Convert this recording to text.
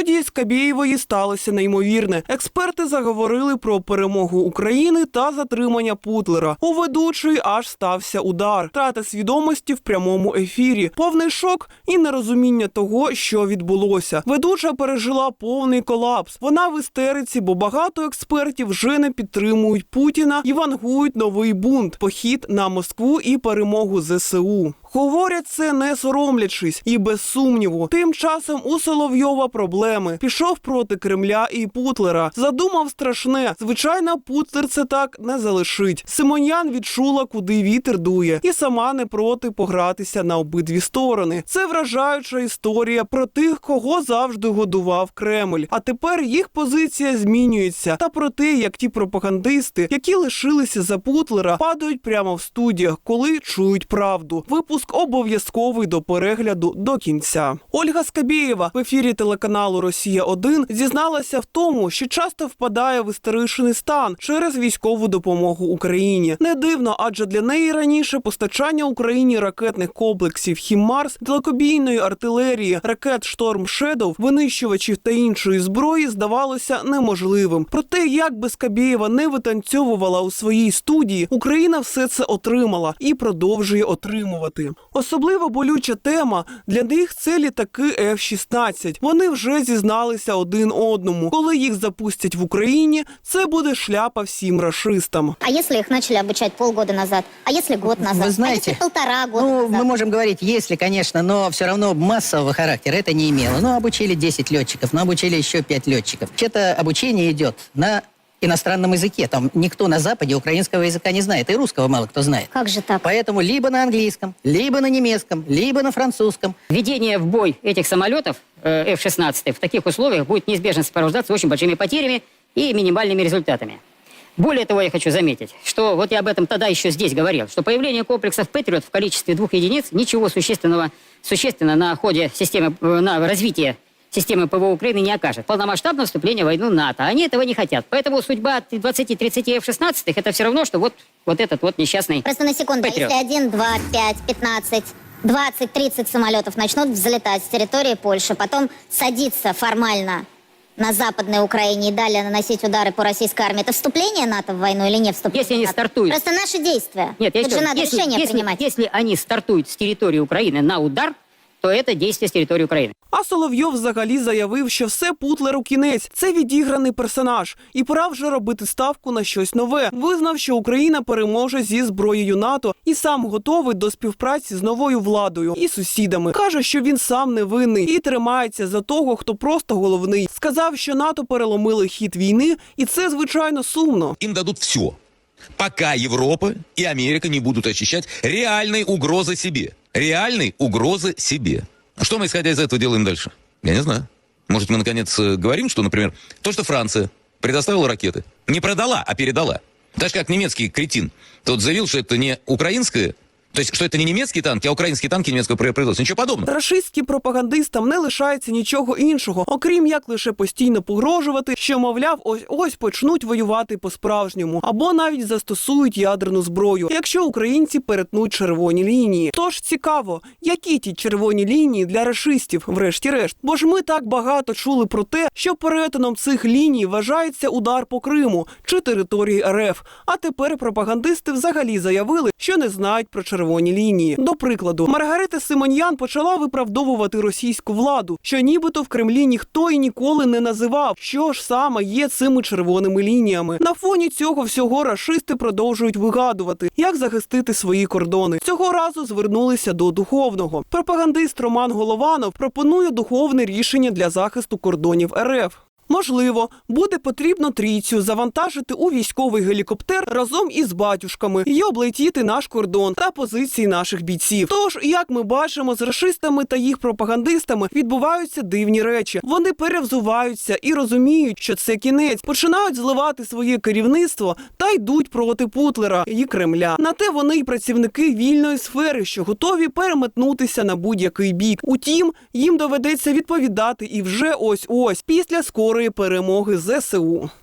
студії Скабєєвої сталося неймовірне. Експерти заговорили про перемогу України та затримання Путлера. У ведучої аж стався удар. Трата свідомості в прямому ефірі, повний шок і нерозуміння того, що відбулося. Ведуча пережила повний колапс. Вона в істериці, бо багато експертів вже не підтримують Путіна і вангують новий бунт, похід на Москву і перемогу ЗСУ. Говорять це не соромлячись і без сумніву. Тим часом у Соловйова проблеми пішов проти Кремля і Путлера. Задумав страшне. Звичайно, Путлер це так не залишить. Симонян відчула, куди вітер дує, і сама не проти погратися на обидві сторони. Це вражаюча історія про тих, кого завжди годував Кремль. А тепер їх позиція змінюється. Та про те, як ті пропагандисти, які лишилися за Путлера, падають прямо в студіях, коли чують правду. Випуск обов'язковий до перегляду до кінця. Ольга Скабєєва в ефірі телеканалу Росія 1 зізналася в тому, що часто впадає в істеричний стан через військову допомогу Україні. Не дивно, адже для неї раніше постачання Україні ракетних комплексів Хімарс, далекобійної артилерії, ракет Шторм Шедов, винищувачів та іншої зброї здавалося неможливим. Проте, як би Скабєєва не витанцьовувала у своїй студії, Україна все це отримала і продовжує отримувати. Особливо болюча тема для них це літаки F-16. Вони вже зізналися один одному. Коли їх запустять в Україні, це буде шляпа всім рашистам. А если их начали обучать полгода назад? А если год назад? Вы знаете, а если полтора года ну, назад? мы можем говорить, если, конечно, но все равно массового характера это не имело. Ну, обучили 10 летчиков, но обучили еще 5 летчиков. Это обучение идет на иностранном языке. Там никто на Западе украинского языка не знает, и русского мало кто знает. Как же так? Поэтому либо на английском, либо на немецком, либо на французском. Введение в бой этих самолетов э, F-16 в таких условиях будет неизбежно сопровождаться очень большими потерями и минимальными результатами. Более того, я хочу заметить, что вот я об этом тогда еще здесь говорил, что появление комплексов Патриот в количестве двух единиц ничего существенного, существенно на ходе системы, э, на развитие системы ПВО Украины не окажет. Полномасштабное вступление в войну НАТО. Они этого не хотят. Поэтому судьба 20-30 F-16 это все равно, что вот, вот этот вот несчастный Просто на секунду, а Патриот. если один, два, пять, пятнадцать, двадцать, тридцать самолетов начнут взлетать с территории Польши, потом садиться формально на Западной Украине и далее наносить удары по российской армии, это вступление НАТО в войну или не вступление Если они НАТО? стартуют. Просто наши действия. Нет, я Тут же надо если, решение если- принимать. если они стартуют с территории Украины на удар, то это действие с территории Украины. А Соловйов взагалі заявив, що все Путлеру кінець. Це відіграний персонаж, і пора вже робити ставку на щось нове. Визнав, що Україна переможе зі зброєю НАТО і сам готовий до співпраці з новою владою і сусідами. каже, що він сам не винний і тримається за того, хто просто головний. Сказав, що НАТО переломили хід війни, і це звичайно сумно. им дадут все, пока Европа и Америка не будут ощущать реальной угрозы себе. Реальной угрозы себе. А что мы, исходя из этого, делаем дальше? Я не знаю. Может, мы, наконец, э, говорим, что, например, то, что Франция предоставила ракеты, не продала, а передала. Так же, как немецкий кретин. Тот заявил, что это не украинское, то есть, что это не немецкие танки, а украинские танки немецкого производства. Ничего подобного. Рашистським пропагандистам не лишається нічого іншого, окрім як лише постійно погрожувати, що мовляв, ось ось почнуть воювати по-справжньому, або навіть застосують ядерну зброю, якщо українці перетнуть червоні лінії. Тож цікаво, які ті червоні лінії для рашистів, врешті-решт. Бо ж ми так багато чули про те, що перетином цих ліній вважається удар по Криму чи території РФ. А тепер пропагандисти взагалі заявили, що не знають про червоні лінії. До прикладу, Маргарита Симоньян почала виправдовувати російську владу, що нібито в Кремлі ніхто і ніколи не називав, що ж саме є цими червоними лініями. На фоні цього всього рашисти продовжують вигадувати, як захистити свої кордони. Цього разу звернулися до духовного. Пропагандист Роман Голованов пропонує духовне рішення для захисту кордонів РФ. Можливо, буде потрібно трійцю завантажити у військовий гелікоптер разом із батюшками і облетіти наш кордон та позиції наших бійців. Тож, як ми бачимо, з рашистами та їх пропагандистами відбуваються дивні речі. Вони перевзуваються і розуміють, що це кінець, починають зливати своє керівництво та йдуть проти Путлера і Кремля. На те вони й працівники вільної сфери, що готові переметнутися на будь-який бік. Утім, їм доведеться відповідати і вже ось ось після скорої перемоги ЗСУ.